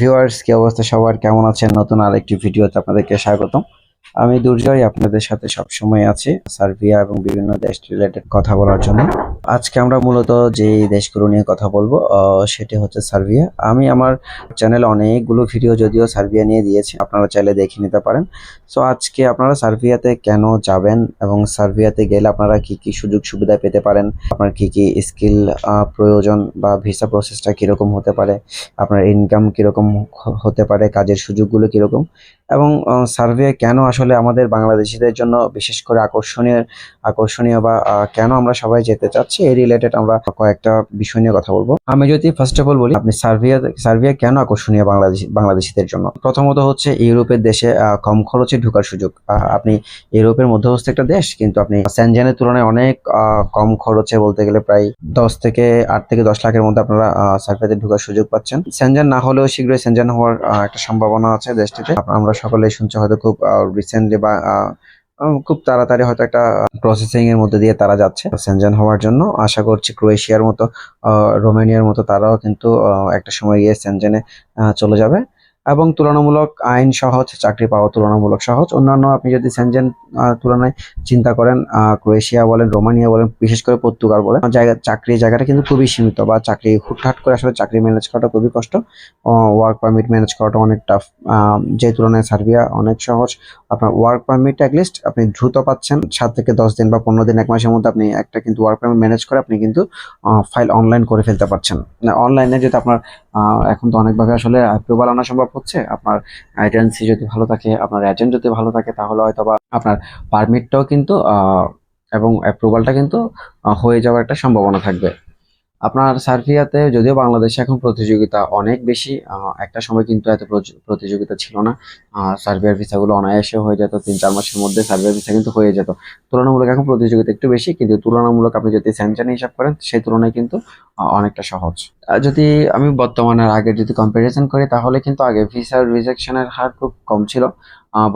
Viewers কি অবস্থা সবার? কেমন আছেন? নতুন আরেকটি ভিডিওতে আপনাদেরকে স্বাগতম। আমি দুর্জয় আপনাদের সাথে সবসময় আছি, সার্বিয়া এবং বিভিন্ন দেশ রিলেটেড কথা বলার জন্য। আজকে আমরা মূলত যে দেশগুলো নিয়ে কথা বলব সেটি হচ্ছে সার্বিয়া। আমি আমার চ্যানেলে অনেকগুলো ভিডিও যদিও সার্বিয়া নিয়ে দিয়েছি, আপনারা চাইলে দেখে নিতে পারেন। সো আজকে আপনারা সার্বিয়াতে কেন যাবেন এবং সার্বিয়াতে গেলে আপনারা কি কি সুযোগ সুবিধা পেতে পারেন? আপনার কি কি স্কিল প্রয়োজন বা ভিসা প্রসেসটা কীরকম হতে পারে? আপনার ইনকাম কীরকম হতে পারে? কাজের সুযোগগুলো কীরকম? এবং সার্ভে কেন আসলে আমাদের বাংলাদেশিদের জন্য বিশেষ করে আকর্ষণীয় আকর্ষণীয় বা কেন আমরা সবাই যেতে চাচ্ছি এই রিলেটেড আমরা কয়েকটা বিষয় নিয়ে কথা বলব। আমি যদি ফার্স্ট অফ অল বলি, আপনি সার্বিয়া সার্বিয়া কেন আকর্ষণীয় বাংলাদেশি, বাংলাদেশিদের জন্য? প্রথমত হচ্ছে ইউরোপের দেশে কম খরচে ঢোকার সুযোগ। আপনি ইউরোপের মধ্যস্থ একটা দেশ, কিন্তু আপনি স্যানজেনের তুলনায় অনেক কম খরচে বলতে গেলে প্রায় দশ থেকে আট থেকে দশ লাখের মধ্যে আপনারা সার্ভেতে ঢোকার সুযোগ পাচ্ছেন। সেনজেন না হলেও শীঘ্রই সেনজেন হওয়ার একটা সম্ভাবনা আছে দেশটিতে। আমরা সকলে শুনছি হয়তো খুব রিসেন্টলি বা খুব তাড়াতাড়ি হয়তো একটা প্রসেসিং এর মধ্যে দিয়ে তারা যাচ্ছে সেনজেন হওয়ার জন্য। আশা করছি ক্রোয়েশিয়ার মতো রোমানিয়ার মতো তারাও কিন্তু একটা সময় গিয়ে সেনজেনে চলে যাবে। এবং তুলনামূলক আইন সহজ, চাকরি পাওয়া তুলনামূলক সহজ। অন্যান্য আপনি যদি সেনজেন তুলনায় চিন্তা করেন ক্রোয়েশিয়া বলেন, রোমানিয়া বলেন, বিশেষ করে পর্তুগাল বলেন, জায়গা চাকরির জায়গাটা কিন্তু খুবই সীমিত বা চাকরি হুটহাট করে আসলে চাকরি ম্যানেজ করাটা খুবই কষ্ট। ওয়ার্ক পারমিট ম্যানেজ করাটা অনেক টাফ যে তুলনায় সার্বিয়া অনেক সহজ। আপনার ওয়ার্ক পারমিট অ্যাটলিস্ট আপনি দ্রুত পাচ্ছেন। সাত থেকে দশ দিন বা পনেরো দিন, এক মাসের মধ্যে আপনি একটা কিন্তু ওয়ার্ক পারমিট ম্যানেজ করে আপনি কিন্তু ফাইল অনলাইন করে ফেলতে পারছেন। অনলাইনে যদি আপনার এখন তো অনেকভাবে আসলে অ্যাপ্রুভাল আনা সম্ভব হচ্ছে, আপনার এজেন্সি যদি ভালো থাকে, আপনার এজেন্ট যদি ভালো থাকে, তাহলে হয়তো বা আপনার পারমিটটাও কিন্তু এবং অ্যাপ্রুভালটা কিন্তু হয়ে যাওয়ার একটা সম্ভাবনা থাকবে। আপনার সার্বিয়াতে যদিও বাংলাদেশে এখন প্রতিযোগিতা অনেক বেশি একটা সময় কিন্তু এত প্রতিযোগিতা ছিল না। সার্বিয়ার ভিসাগুলো অনায়াসে হয়ে যেত, তিন, চার মাসের মধ্যে সার্বিয়ার ভিসা কিন্তু হয়ে যেত। তুলনামূলক এখন প্রতিযোগিতা একটু বেশি, কিন্তু তুলনামূলক আপনি যদি স্যানচান হিসাব করেন, সেই তুলনায় কিন্তু অনেকটা সহজ। যদি আমি বর্তমানে আগে যদি কম্পারিজন করি, তাহলে কিন্তু আগে ভিসার রিজেকশনের হার খুব কম ছিল।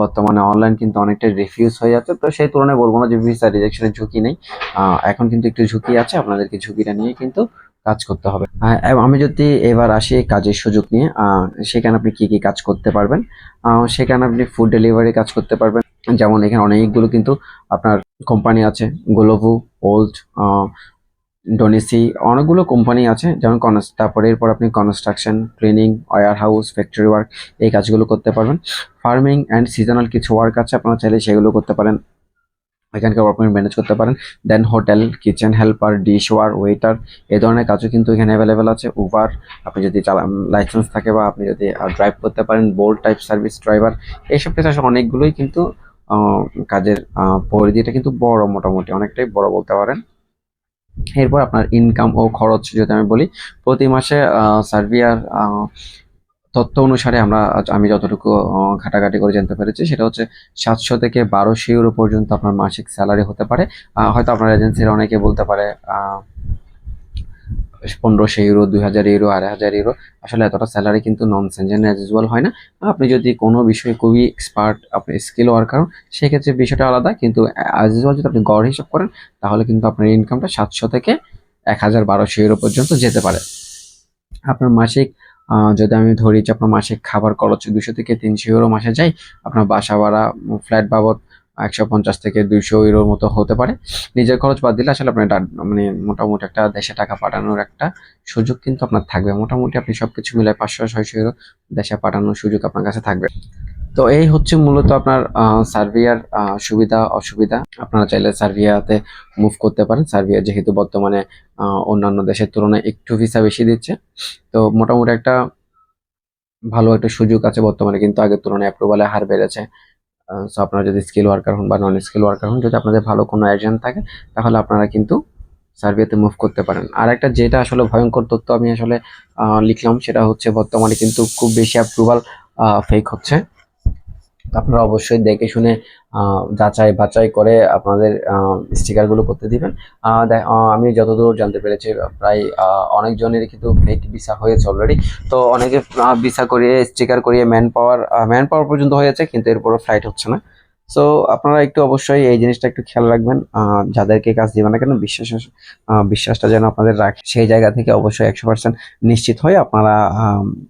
বর্তমানে অনলাইন কিন্তু অনেকটা রিফিউজ হয়ে যাচ্ছে। তো সেই তুলনায় বলব না যে ভিসা রিজেকশনের ঝুঁকি নেই। এখন কিন্তু একটু ঝুঁকি আছে, আপনাদেরকে ঝুঁকিটা নিয়ে কিন্তু কাজ করতে হবে। আমি যদি এবার আসি কাজের সুযোগ নিয়ে সেখানে আপনি কি কি কাজ করতে পারবেন? সেখানে আপনি ফুড ডেলিভারি কাজ করতে পারবেন। যেমন এখানে অনেকগুলো কিন্তু আপনার কোম্পানি আছে গোলোভু ওল্ড ডোনেসি অনেকগুলো কোম্পানি আছে যেমন কনস তারপরে এরপর আপনি construction cleaning warehouse factory work এই কাজগুলো করতে পারবেন। ফার্মিং অ্যান্ড সিজনাল কিছু ওয়ার্ক আছে, আপনারা চাইলে সেগুলো করতে পারেন। এখানকার ওয়ার্ক ম্যানেজ করতে পারেন। Then hotel kitchen helper dish war waiter এই ধরনের কাজও কিন্তু এখানে অ্যাভেলেবেল আছে। উবার আপনি যদি লাইসেন্স থাকে বা আপনি যদি ড্রাইভ করতে পারেন বোল্ড টাইপ সার্ভিস ড্রাইভার এইসব আসলে অনেকগুলোই কিন্তু কাজের পরিধিটা কিন্তু বড় মোটামুটি, অনেকটাই বড় বলতে পারেন। এরপর আপনার ইনকাম ও খরচ যদি আমি বলি, প্রতি মাসে সার্বিয়ার তথ্য অনুসারে আমরা আমি যতটুকু ঘাটাঘাটি করে জানতে পেরেছি, সেটা হচ্ছে সাতশো থেকে বারোশো ইউরো পর্যন্ত আপনার মাসিক স্যালারি হতে পারে। হয়তো আপনার এজেন্সির অনেকে বলতে পারে পনেরোশো ইউরো দুই হাজার ইউরো আড়াই হাজার ইউরো আসলে এতটা স্যালারি কিন্তু নন সেনজেন অ্যাজ ইউজুয়াল হয় না। আপনি যদি কোনো বিষয়ে খুবই এক্সপার্ট আপনি স্কিল ওয়ার্কার সেক্ষেত্রে বিষয়টা আলাদা। কিন্তু অ্যাজ ইউজুয়াল যদি আপনি গড় হিসাব করেন, তাহলে কিন্তু আপনার ইনকামটা সাতশো থেকে এক হাজার বারোশো ইউরো পর্যন্ত যেতে পারে। আপনার মাসিক যদি আমি ধরি যে আপনার মাসিক খাবার খরচ দুশো থেকে তিনশো ইউরো মাসে যাই আপনার বাসা ভাড়া ফ্ল্যাট বাবদ একশো পঞ্চাশ থেকে দুইশো ইউরোর মতো হতে পারে। নিজের খরচ বাদ দিলে আসলে আপনার মানে মোটামুটি একটা দেশে টাকা পাঠানোর একটা সুযোগ কিন্তু আপনার থাকবে। মোটামুটি আপনি সবকিছু মিলে পাঁচশো ছয়শো ইউরো দেশে পাঠানোর সুযোগ আপনার কাছে থাকবে। তো এই হচ্ছে মূলত আপনার আহ, সুবিধা অসুবিধা। আপনারা চাইলে সার্বিয়াতে মুভ করতে পারেন। সার্বিয়া যেহেতু বর্তমানে অন্যান্য দেশের তুলনায় একটু ভিসা বেশি দিচ্ছে। তো মোটামুটি একটা ভালো একটা সুযোগ আছে বর্তমানে কিন্তু আগের তুলনায় অ্যাপ্রুভালের হার বেড়েছে। সো আপনারা যদি স্কিল ওয়ার্কার হন বা নন স্কিল ওয়ার্কার হন, যদি আপনাদের ভালো কোনো এজেন্ট থাকে, তাহলে আপনারা কিন্তু সার্বিয়াতে মুভ করতে পারেন। আর একটা যেটা আসলে ভয়ঙ্কর তথ্য আমি আসলে লিখলাম, সেটা হচ্ছে বর্তমানে কিন্তু খুব বেশি অ্যাপ্রুভাল ফেক হচ্ছে। আপনারা অবশ্যই দেখে শুনে যাচাই বাছাই করে আপনাদের স্টিকারগুলো করতে দিবেন। আমি যতদূর জানতে পেরেছি, প্রায় অনেকজনের কিন্তু ফেক ভিসা হয়েছে অলরেডি তো অনেকে ভিসা করিয়ে স্টিকার করিয়ে ম্যান পাওয়ার ম্যান পাওয়ার পর্যন্ত হয়েছে, কিন্তু এরপরও ফ্লাইট হচ্ছে না। সো আপনারা একটু অবশ্যই এই জিনিসটা একটু খেয়াল রাখবেন। যাদেরকে কাজ দিবেন না কেন বিশ্বাস বিশ্বাসটা যেন আপনাদের রাখে, সেই জায়গা থেকে অবশ্যই একশো পার্সেন্ট নিশ্চিত হয়ে আপনারা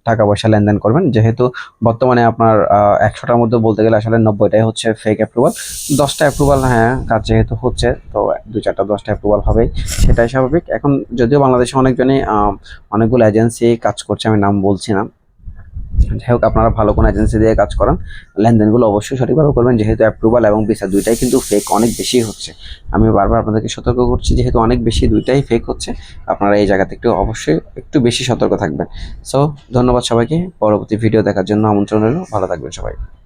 টাকা পয়সা লেনদেন করবেন। যেহেতু বর্তমানে আপনার একশোটার মধ্যে বলতে গেলে আসলে নব্বইটাই হচ্ছে ফেক অ্যাপ্রুভাল দশটা অ্যাপ্রুভাল হ্যাঁ কাজ যেহেতু হচ্ছে, তো দু চারটা দশটা অ্যাপ্রুভাল হবেই, সেটাই স্বাভাবিক। এখন যদিও বাংলাদেশে অনেকজনই অনেকগুলো এজেন্সি কাজ করছে, আমি নাম বলছি না। যাই হোক আপনারা ভালো কোনো এজেন্সি দিয়ে কাজ করান, লেনদেনগুলো অবশ্যই সঠিকভাবে করবেন। যেহেতু অ্যাপ্রুভাল এবং ভিসা দুইটাই কিন্তু ফেক অনেক বেশি হচ্ছে। আমি বারবার আপনাদেরকে সতর্ক করছি, যেহেতু অনেক বেশি, দুইটাই ফেক হচ্ছে। আপনারা এই জায়গাতে একটু অবশ্যই একটু বেশি সতর্ক থাকবেন। সো ধন্যবাদ সবাইকে। পরবর্তী ভিডিও দেখার জন্য আমন্ত্রণ রইল। ভালো থাকবেন সবাই।